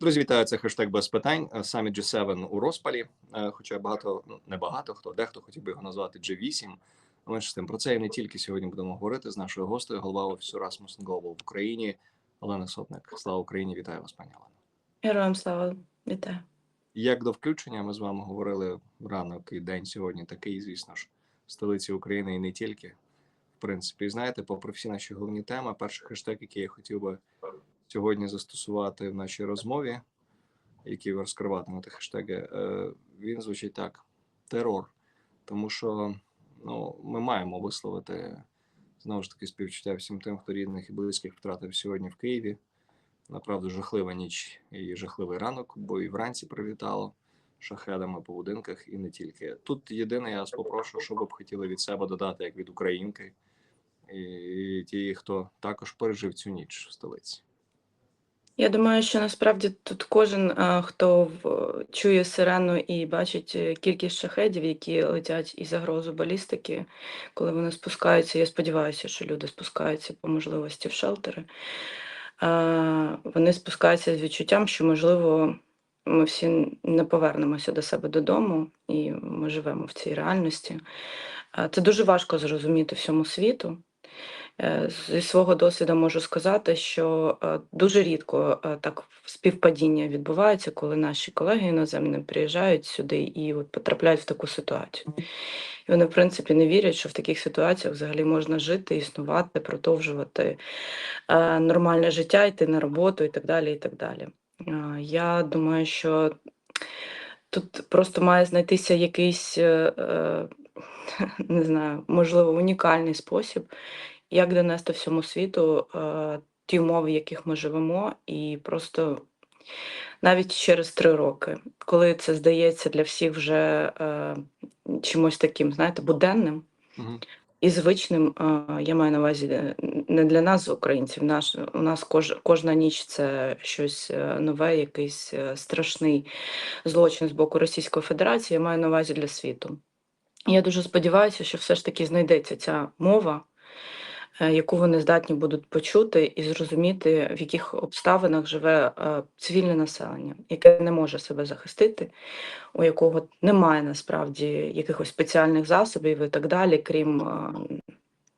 Друзі, вітаю, це хештег без питань. е, Саміт G7 у розпалі. Е, Хоча багато, ну не багато хто, дехто хотів би його назвати G8. Менше з тим про це і не тільки сьогодні будемо говорити з нашою гостею, голова офісу Rasmussen Global в Україні Олена Сотник. Слава Україні! Вітаю вас, пані Олена. Героям слава, вітаю. Як до включення, ми з вами говорили ранок і день сьогодні такий, звісно ж, в столиці України і не тільки. В принципі, знаєте, попри всі наші головні теми, перший хештег, який я хотів би сьогодні застосувати в нашій розмові, який ви розкриватимете хештеги, е, він звучить так: терор. Тому що ну, ми маємо висловити знову ж таки співчуття всім тим, хто рідних і близьких втратив сьогодні в Києві. Направду жахлива ніч і жахливий ранок, бо і вранці прилітало шахедами по будинках, і не тільки. Тут єдине, я вас попрошу, що ви б хотіли від себе додати, як від українки, і ті, хто також пережив цю ніч в столиці. Я думаю, що насправді тут кожен, хто чує сирену і бачить е, кількість шахедів, які летять і загрозу балістики, коли вони спускаються, я сподіваюся, що люди спускаються по можливості в шелтери. Вони спускаються з відчуттям, що, можливо, ми всі не повернемося до себе додому, і ми живемо в цій реальності. Це дуже важко зрозуміти всьому світу. Е, Зі свого досвіду можу сказати, що е, дуже рідко е, так співпадіння відбувається, коли наші колеги іноземні приїжджають сюди і от потрапляють в таку ситуацію. І вони, в принципі, не вірять, що в таких ситуаціях взагалі можна жити, існувати, продовжувати нормальне життя, йти на роботу і так далі. І так далі. Я думаю, що тут просто має знайтися якийсь, не знаю, можливо, унікальний спосіб, як донести всьому світу е, ті умови, в яких ми живемо, і просто навіть через три роки, коли це здається для всіх вже е, чимось таким, знаєте, буденним Угу. і звичним, е, я маю на увазі е, не для нас, українців. Наш, у нас кож, кожна ніч це щось е, нове, якийсь е, страшний злочин з боку Російської Федерації, я маю на увазі для світу. Я дуже сподіваюся, що все ж таки знайдеться ця мова, яку вони здатні будуть почути і зрозуміти, в яких обставинах живе е, цивільне населення, яке не може себе захистити, у якого немає насправді якихось спеціальних засобів і так далі, крім е,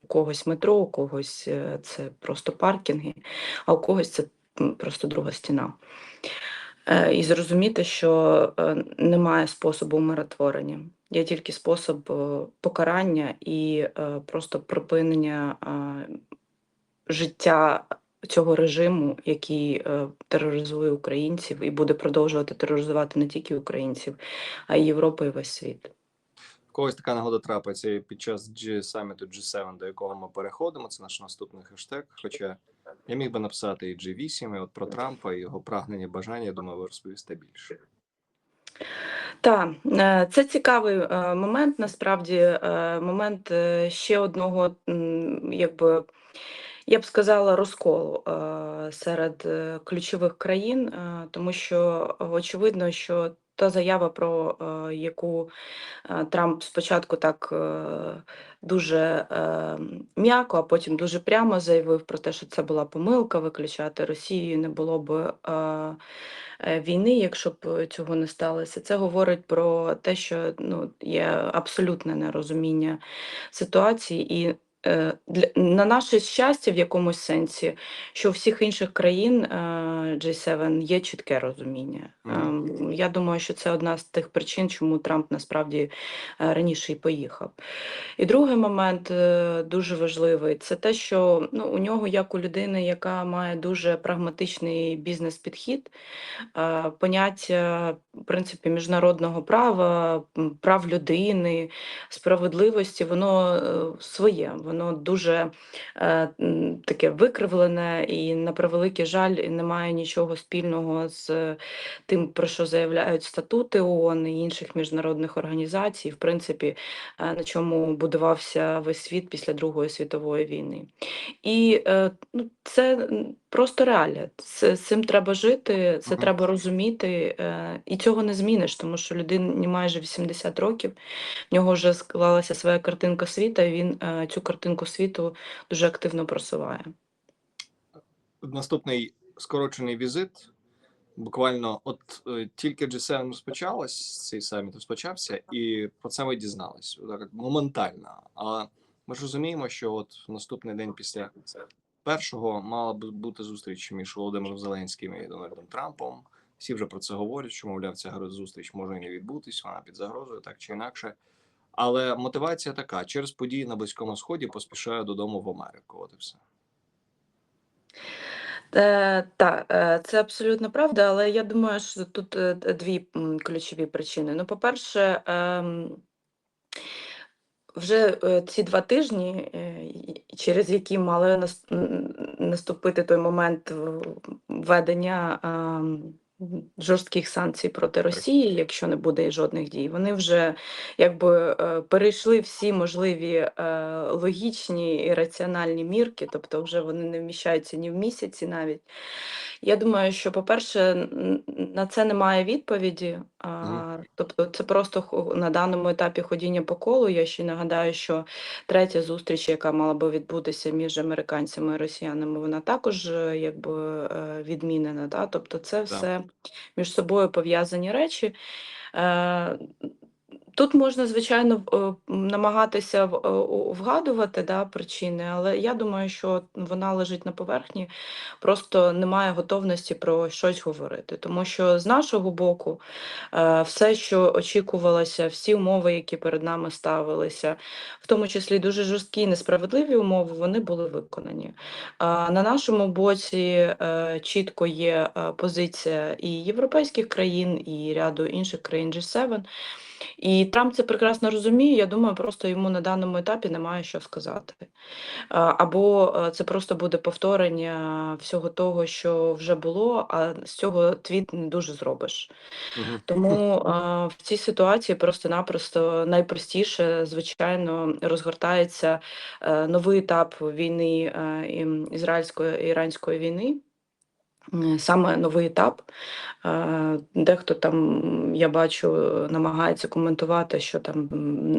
у когось метро, у когось е, це просто паркінги, а у когось це просто друга стіна. Е, І зрозуміти, що е, немає способу умиротворення, є тільки спосіб е, покарання і просто припинення життя цього режиму, який тероризує українців і буде продовжувати тероризувати не тільки українців, а й Європу і весь світ. Когось така нагода трапиться під час G саміту G7, до якого ми переходимо. Це наш наступний хештег. Хоча я міг би написати і G8, і от про Трампа, і його прагнення, бажання. Я думаю, ви розповісте більше. Так, е, це цікавий е, момент. Насправді, е, момент ще одного, якби я б сказала, розколу серед ключових країн, тому що очевидно, що та заява, про е, яку е, Трамп спочатку так е, дуже е, м'яко, а потім дуже прямо заявив про те, що це була помилка, виключати Росію не було б. Війни, якщо б цього не сталося, це говорить про те, що ну є абсолютне нерозуміння ситуації, і на наше щастя, в якомусь сенсі, що у всіх інших країн е, G7 є чітке розуміння. Ем, Я думаю, що це одна з тих причин, чому Трамп насправді е, раніше і поїхав. І другий момент е, дуже важливий це те, що ну, у нього, як у людини, яка має дуже прагматичний бізнес-підхід, е, поняття принципі міжнародного права, прав людини, справедливості, воно е, своє, воно дуже е, таке викривлене і на превеликий жаль не має нічого спільного з тим, про що заявляють статути ООН і інших міжнародних організацій, в принципі, е, на чому будувався весь світ після Другої світової війни. І е, ну, це просто реалія. З цим треба жити, це Мгм. треба розуміти, е, і цього не зміниш, тому що людині майже 80 років, в нього вже склалася своя картинка світа, і він е, цю картинку світу дуже активно просуває. Наступний скорочений візит буквально, от е, тільки G7 розпочалось, цей саміт розпочався, і про це ми от моментально. А ми ж розуміємо, що от наступний день після першого мала б бути зустріч між Володимиром Зеленським і Дональдом Трампом. Всі вже про це говорять, що мовляв, ця зустріч може і не відбутись, вона під загрозою, так чи інакше. Але мотивація така: через події на Близькому Сході поспішаю додому в Америку. От і все. Е, та, е, це абсолютно правда, але я думаю, що тут е, дві ключові причини. Ну, по-перше, ем, вже е, ці два тижні, е, через які мали наступити той момент введення жорстких санкцій проти Росії, якщо не буде жодних дій, вони вже якби е, перейшли всі можливі логічні і раціональні мірки, тобто вже вони не вміщаються ні в місяці навіть. Я думаю, що, по-перше, на це немає відповіді. А, тобто, це просто на даному етапі ходіння по колу. Я ще нагадаю, що третя зустріч, яка мала би відбутися між американцями і росіянами, вона також е, якби е, відмінена. Да? Тобто, це все між собою пов'язані речі. Тут можна, звичайно, е, намагатися е, вгадувати да, причини, але я думаю, що вона лежить на поверхні, просто немає готовності про щось говорити. Тому що з нашого боку е, все, що очікувалося, всі умови, які перед нами ставилися, в тому числі дуже жорсткі і несправедливі умови, вони були виконані. На нашому боці чітко є позиція і європейських країн, і ряду інших країн G7. І Трамп це прекрасно розуміє. Я думаю, просто йому на даному етапі немає що сказати. Або е, це просто буде повторення всього того, що вже було, а з цього твіт не дуже зробиш. Тому в цій ситуації просто-напросто найпростіше, звичайно, розгортається е, новий етап війни е, ізраїльсько-іранської війни. Саме новий етап. Е, Дехто там, я бачу, намагається коментувати, що там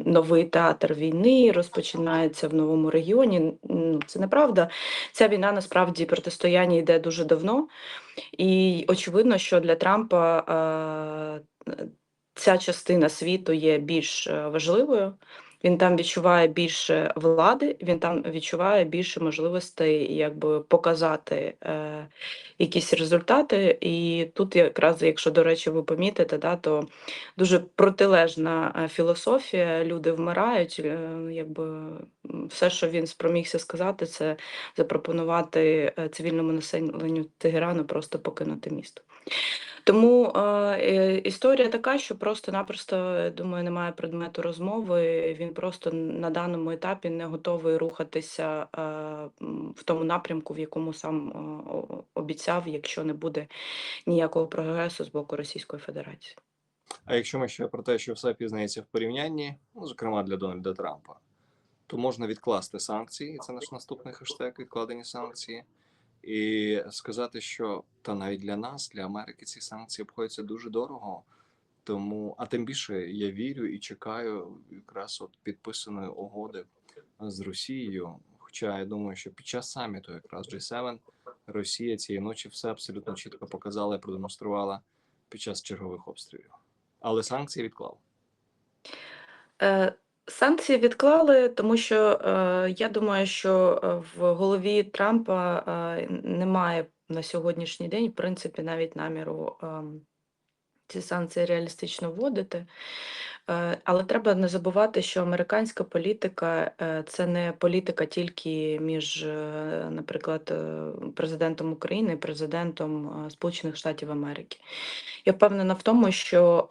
новий театр війни розпочинається в новому регіоні. Ну, Це неправда. Ця війна насправді протистояння йде дуже давно. І очевидно, що для Трампа е, ця частина світу є більш е, важливою. Він там відчуває більше влади, він там відчуває більше можливостей якби показати е, якісь результати. І тут якраз, якщо, до речі, ви помітите, да, то дуже протилежна е, філософія. Люди вмирають. е, Якби все, що він спромігся сказати, це запропонувати е, цивільному населенню Тегерану просто покинути місто. Тому е, історія така, що просто-напросто, думаю, немає предмету розмови. Він просто на даному етапі не готовий рухатися е, в тому напрямку, в якому сам е, обіцяв, якщо не буде ніякого прогресу з боку Російської Федерації. А якщо ми ще про те, що все пізнається в порівнянні, ну зокрема для Дональда Трампа, то можна відкласти санкції, це наш наступний хештег відкладені санкції, і сказати, що та навіть для нас, для Америки, ці санкції обходяться дуже дорого. Тому, а тим більше я вірю і чекаю якраз от підписаної угоди з Росією. Хоча я думаю, що під час саміту, якраз G7, Росія цієї ночі все абсолютно чітко показала і продемонструвала під час чергових обстрілів. Але санкції відклав. Е, Санкції відклали, тому що е, я думаю, що е, в голові Трампа е, немає на сьогоднішній день, в принципі, навіть наміру е, ці санкції реалістично вводити. Е, Але треба не забувати, що американська політика е, це не політика тільки між, е, наприклад, президентом України і президентом Сполучених Штатів Америки. Я впевнена в тому, що,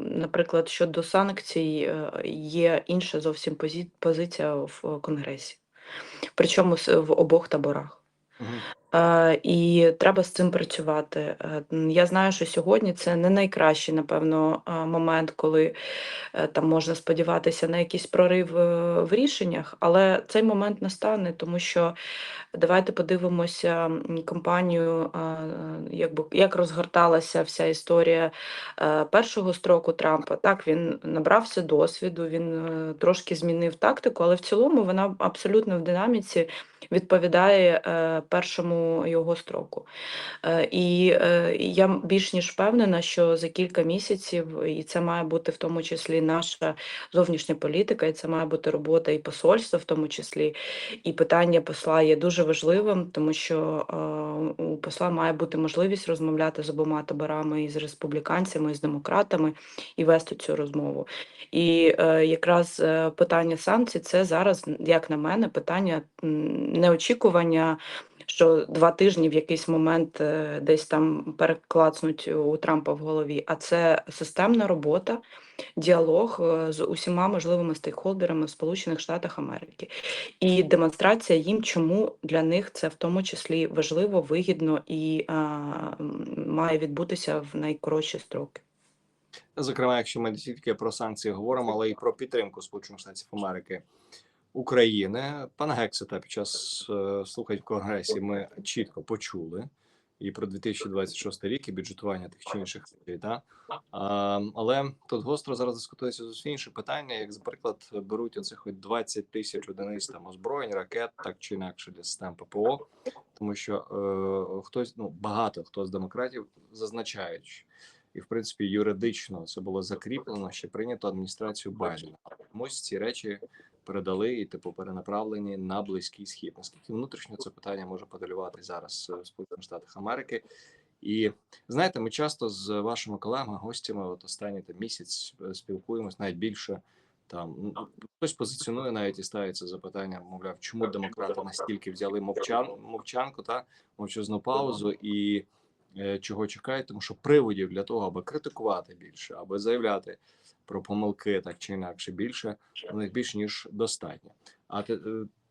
наприклад, щодо санкцій є інша зовсім позиція в Конгресі, причому в обох таборах. Е, І треба з цим працювати. Е, Я знаю, що сьогодні це не найкращий, напевно, е, момент, коли там можна сподіватися на якийсь прорив в рішеннях, але цей момент настане, тому що давайте подивимося е, якби як розгорталася вся історія першого строку Трампа. Так, він набрався досвіду, він трошки змінив тактику, але в цілому вона абсолютно в динаміці відповідає першому його строку. Е, І е, я більш ніж впевнена, що за кілька місяців, і це має бути в тому числі наша зовнішня політика, і це має бути робота і посольства, в тому числі. І питання посла є дуже важливим, тому що е, у посла має бути можливість розмовляти з обома таборами і з республіканцями, і з демократами, і вести цю розмову. І якраз питання санкцій це зараз, як на мене, питання м, не очікування, що два тижні в якийсь момент е, десь там переклацнуть у Трампа в голові, а це системна робота, діалог е, з усіма можливими стейкхолдерами в Сполучених Штатах Америки. І демонстрація їм, чому для них це в тому числі важливо, вигідно і а, має відбутися в найкоротші строки. Зокрема, якщо ми не тільки про санкції говоримо, але й про підтримку Сполучених Штатів Америки України. Пана Гексета під час е, слухань в Конгресі ми чітко почули і про 2026 рік, і бюджетування тих чи інших речей. Та? А, але тут гостро зараз дискутується зовсім інше питання, як, наприклад, беруть оцих от 20 тисяч одиниць там озброєнь, ракет, так чи інакше для систем ППО, тому що е, хтось, ну багато хто з демократів зазначають, і в принципі юридично це було закріплено, ще прийнято адміністрацією Байдена. Комусь ці речі передали і типу перенаправлені на близький схід. Наскільки внутрішньо це питання може подалювати зараз е, в Сполучених Штатах Америки? І знаєте, ми часто з вашими колегами, гостями, от останній там місяць е, спілкуємось навіть більше. Там хтось позиціонує навіть і ставиться запитання, мовляв, чому демократи настільки взяли мовчан, мовчанку та мовчазну паузу і е, чого чекають, тому що приводів для того, аби критикувати більше, аби заявляти про помилки так чи інакше більше, у них більше ніж достатньо. А е,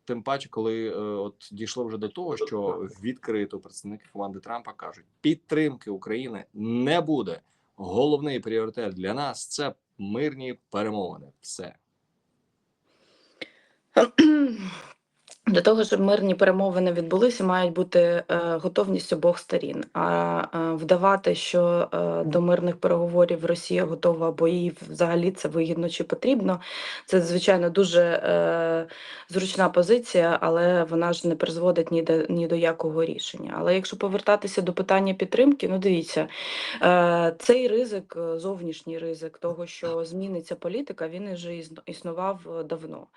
тим паче, коли е, от дійшло вже до того, що відкрито представники команди Трампа кажуть, підтримки України не буде. Головний пріоритет для нас це мирні перемовини. Все Для того, щоб мирні перемовини відбулися, мають бути е, готовність обох сторін. А е, вдавати, що е, до мирних переговорів Росія готова, бо їй взагалі це вигідно чи потрібно. Це звичайно дуже е, зручна позиція, але вона ж не призводить ні до ні до якого рішення. Але якщо повертатися до питання підтримки, ну дивіться, е, цей ризик, е, зовнішній ризик того, що зміниться політика, він вже існував е, давно.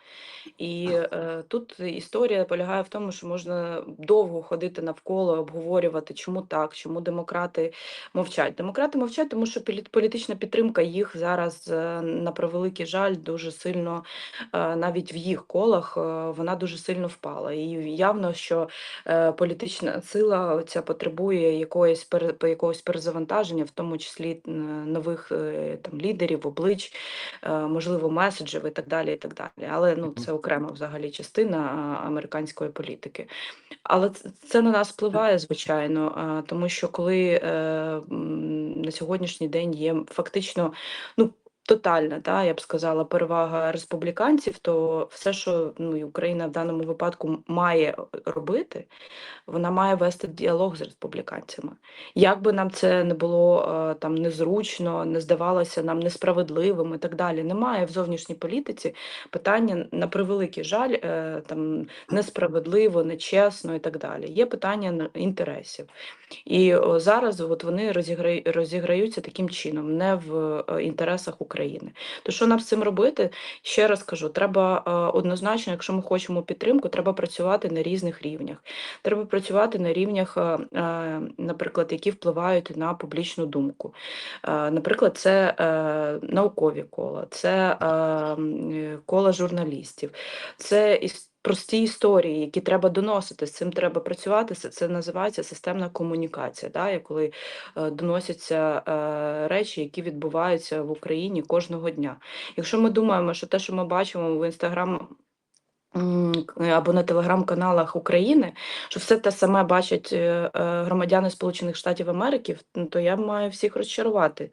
І е, тут історія полягає в тому, що можна довго ходити навколо, обговорювати, чому так, чому демократи мовчать. Демократи мовчать, тому що полі- політична підтримка їх зараз, е, на превеликий жаль, дуже сильно, е, навіть в їх колах, е, вона дуже сильно впала. І явно, що політична сила ця потребує якоїсь якогось перезавантаження, в тому числі нових там лідерів, облич, можливо, меседжів і так далі. І так далі. Але ну це окрема взагалі частина американської політики. Але це на нас впливає, звичайно, тому що коли е, на сьогоднішній день є фактично ну. Тотальна, та, я б сказала, перевага республіканців, то все, що ну, Україна в даному випадку має робити, вона має вести діалог з республіканцями. Як би нам це не було е, там незручно, не здавалося нам несправедливим і так далі. Немає в зовнішній політиці питання на превеликий жаль, е, там несправедливо, нечесно і так далі. Є питання інтересів. І зараз от вони розіграю, розіграються таким чином, не в е, інтересах України. То що нам з цим робити? Ще раз кажу, треба е, однозначно, якщо ми хочемо підтримку, треба працювати на різних рівнях. Треба працювати на рівнях, е, е, наприклад, які впливають на публічну думку. Наприклад, це наукові кола, це кола журналістів, це іс- прості історії, які треба доносити. З цим треба працювати. Це, називається системна комунікація. Да? Коли е, доносяться е, речі, які відбуваються в Україні кожного дня. Якщо ми думаємо, що те, що ми бачимо в інстаграм. Або на телеграм-каналах України, що все те саме бачать е, е, громадяни Сполучених Штатів Америки, ну, то я маю всіх розчарувати.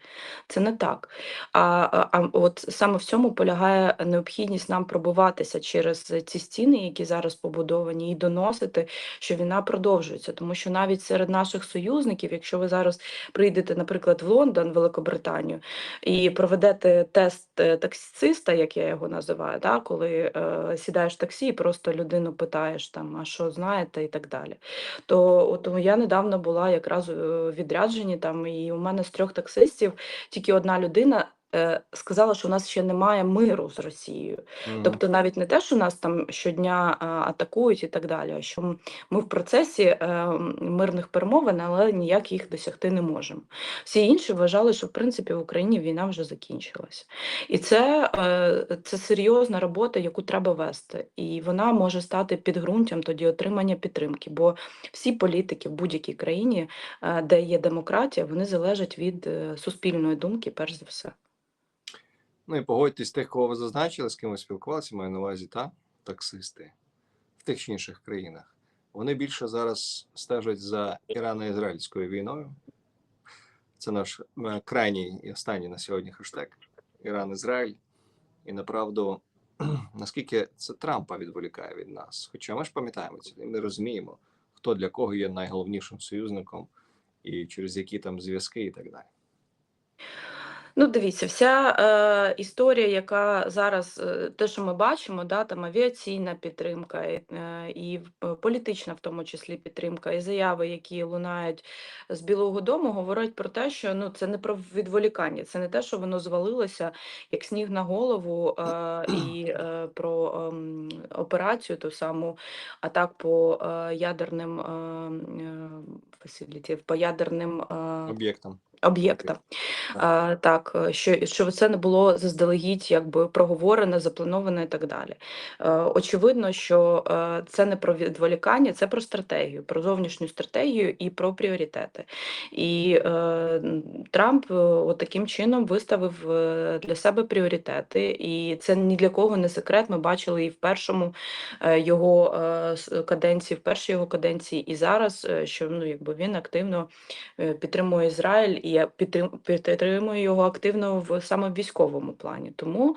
Це не так. А, а, от саме в цьому полягає необхідність нам пробиватися через ці стіни, які зараз побудовані, і доносити, що війна продовжується. Тому що навіть серед наших союзників, якщо ви зараз прийдете, наприклад, в Лондон, Великобританію, і проведете тест е, таксиста, як я його називаю, да, коли е, сідаєш таксі і просто людину питаєш там, а що знаєте, і так далі. То от я недавно була якраз у відрядженні там, і у мене з трьох таксистів тільки одна людина. Е, Сказала, що у нас ще немає миру з Росією. Мгм. Тобто навіть не те, що нас там щодня атакують і так далі, а що ми в процесі е, мирних перемовин, але ніяк їх досягти не можемо. Всі інші вважали, що в принципі в Україні війна вже закінчилась. І це, е, це серйозна робота, яку треба вести. І вона може стати підґрунтям тоді отримання підтримки. Бо всі політики в будь-якій країні, е, де є демократія, вони залежать від е, суспільної думки, перш за все. Ну і погодьтесь, тих, кого ви зазначили, з ким ви спілкувалися, маю на увазі та таксисти в тих чи інших країнах. Вони більше зараз стежать за ірано-ізраїльською війною. Це наш е, крайній і останній на сьогодні хештег Іран-Ізраїль. І направду, наскільки це Трампа відволікає від нас. Хоча ми ж пам'ятаємо це, і ми розуміємо, хто для кого є найголовнішим союзником і через які там зв'язки і так далі. Ну, дивіться, вся е, історія, яка зараз, е, те, що ми бачимо, да, там авіаційна підтримка, е, і в- політична, в тому числі, підтримка, і заяви, які лунають з Білого Дому, говорять про те, що ну, це не про відволікання, це не те, що воно звалилося як сніг на голову, е, і е, про ем, операцію, ту саму атак по е, ядерним е, е, по ядерним е, Об'єктам. Об'єктам. А, так, е, що, що це не було заздалегідь якби проговорене, заплановане і так далі. Е, очевидно, що е, це не про відволікання, це про стратегію, про зовнішню стратегію і про пріоритети. І е, Трамп от таким чином виставив для себе пріоритети, і це ні для кого не секрет. Ми бачили і в першому його каденції, в першій його каденції, і зараз, що ну, якби він активно підтримує Ізраїль, і я підтрим- підтримую його активно в саме військовому плані. Тому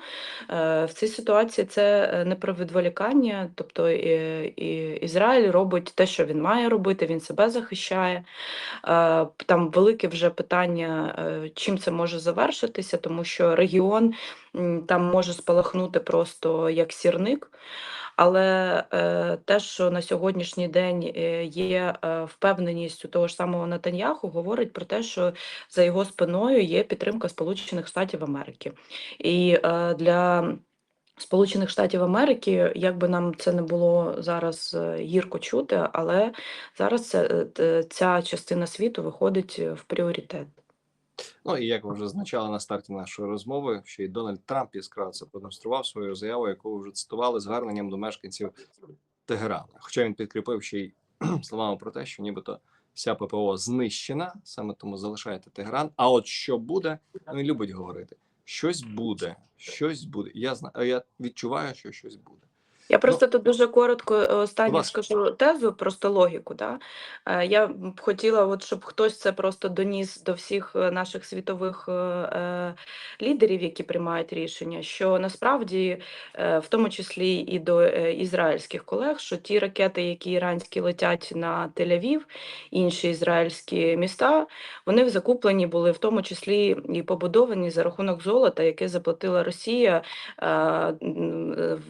е, в цій ситуації це е, не про відволікання, тобто е, і Ізраїль робить те, що він має робити, він себе захищає. Е, Там велике вже питання, чим це може завершитися, тому що регіон там може спалахнути просто як сірник. Але е, те, що на сьогоднішній день е, є е, впевненість у того ж самого Натаньяху, говорить про те, що за його спиною є підтримка Сполучених Штатів Америки. І е, для Сполучених Штатів Америки, як би нам це не було зараз е, гірко чути, але зараз е, ця частина світу виходить в пріоритет. Ну і як ви вже зазначали на старті нашої розмови, що й Дональд Трамп яскраво це продемонстрував свою заяву, яку вже цитували зверненням до мешканців Тегерана. Хоча він підкріпив ще й словами про те, що нібито вся ППО знищена, саме тому залишаєте Тегеран. А от що буде, він любить говорити: щось буде, щось буде. Я знаю, я відчуваю, що щось буде. Я просто тут дуже коротко е, останню скажу тезу, просто логіку. Да? Е, Я б хотіла, от, щоб хтось це просто доніс до всіх е, наших світових е, лідерів, які приймають рішення, що насправді, е, в тому числі і до е, ізраїльських колег, що ті ракети, які іранські летять на Тель-Авів, інші ізраїльські міста, вони закуплені були в тому числі і побудовані за рахунок золота, яке заплатила Росія е,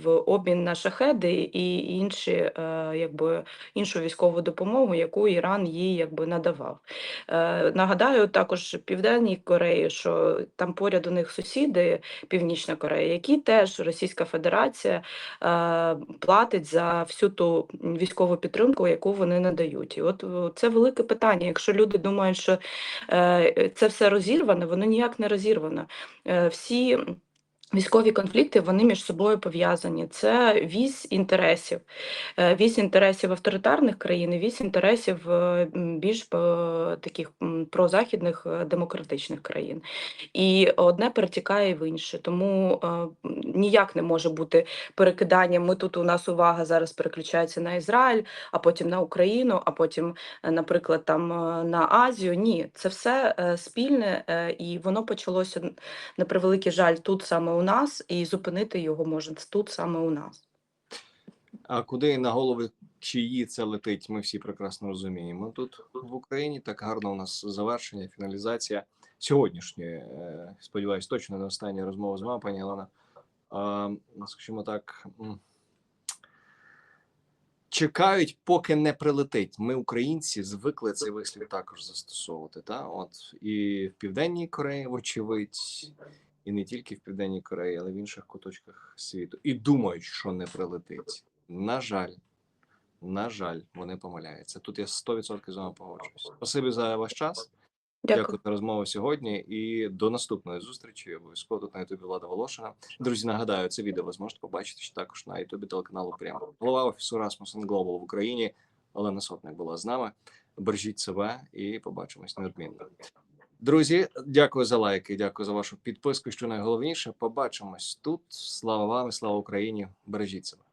в обмін на шахеди і інші, е, якби іншу військову допомогу, яку Іран їй якби надавав. Е, Нагадаю, також Південній Кореї, що там поряд у них сусіди, Північна Корея, які теж Російська Федерація е, платить за всю ту військову підтримку, яку вони надають. І от це велике питання. Якщо люди думають, що це все розірвано, воно ніяк не розірвано. Всі Військові конфлікти вони між собою пов'язані. Це вісь інтересів, Е, вісь інтересів авторитарних країн, вісь інтересів е, більш е, таких прозахідних демократичних країн. І одне перетікає в інше. Тому ніяк не може бути перекидання. Ми тут у нас увага зараз переключається на Ізраїль, а потім на Україну, а потім, наприклад, там на Азію. Ні, це все спільне, і воно почалося на превеликий жаль, тут саме у нас, і зупинити його можна тут саме у нас. А куди на голови чиї це летить, ми всі прекрасно розуміємо. Тут в Україні так гарно у нас завершення, фіналізація сьогоднішньої. е, Сподіваюсь, точно не остання розмова з вами, пані Олена. Скажімо так, чекають, поки не прилетить. Ми, українці, звикли цей вислів також застосовувати. Та? От і в Південній Кореї, вочевидь, і не тільки в Південній Кореї, але й в інших куточках світу. І думають, що не прилетить. На жаль, на жаль, вони помиляються. Тут я 100% з вами погоджуюсь. Спасибі за ваш час. Дякую. Дякую за розмову сьогодні і до наступної зустрічі. Обов'язково тут на Ютубі Влада Волошина. Друзі, нагадаю, це відео ви зможете побачити ще також на Ютубі телеканалу Прямо. Голова офісу Rasmussen Global в Україні Олена Сотник була з нами. Бережіть себе і побачимось неодмінно. Друзі, дякую за лайки, дякую за вашу підписку. Що найголовніше, побачимось тут. Слава вам слава Україні! Бережіть себе.